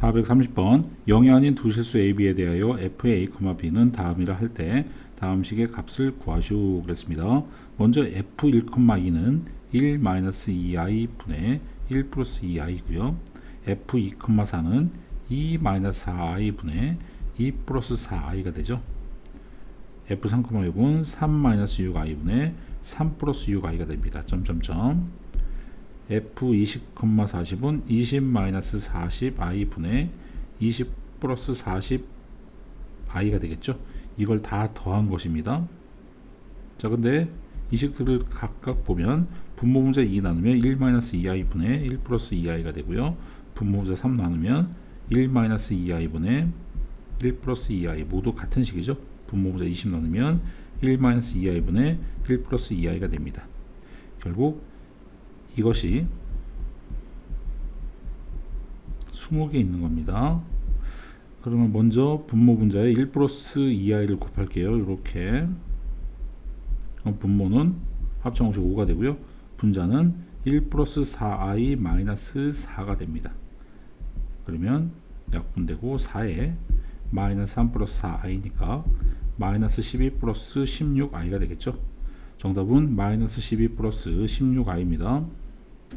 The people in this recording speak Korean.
430번 영이 아닌 두 실수 A, B에 대하여 FA, B는 다음이라 할 때 다음 식의 값을 구하시오 그랬습니다. 먼저 F1,2는 1-2i 분의 1 플러스 2i고요. F2,4는 2-4i 분의 2 플러스 4i가 되죠. F3,6은 3-6i 분의 3 플러스 6i가 됩니다. 점점점 F20,40은 20-40i 분의 20 플러스 40i가 되겠죠. 이걸 다 더한 것입니다. 자, 근데 이 식들을 각각 보면 분모분자 2 나누면 1-2i 분의 1 플러스 2i가 되고요. 분모분자 3 나누면 1-2i 분의 1 플러스 2i 모두 같은 식이죠. 분모분자 20 나누면 1-2i 분의 1 플러스 2i가 됩니다. 결국 이것이 20개 있는 겁니다. 그러면 먼저 분모 분자에 1 플러스 2i를 곱할게요. 이렇게 분모는 합성공식 5가 되고요. 분자는 1 플러스 4i 마이너스 4가 됩니다. 그러면 약분되고 4에 마이너스 3 플러스 4i니까 마이너스 12 플러스 16i가 되겠죠. 정답은 마이너스 12 플러스 16i입니다.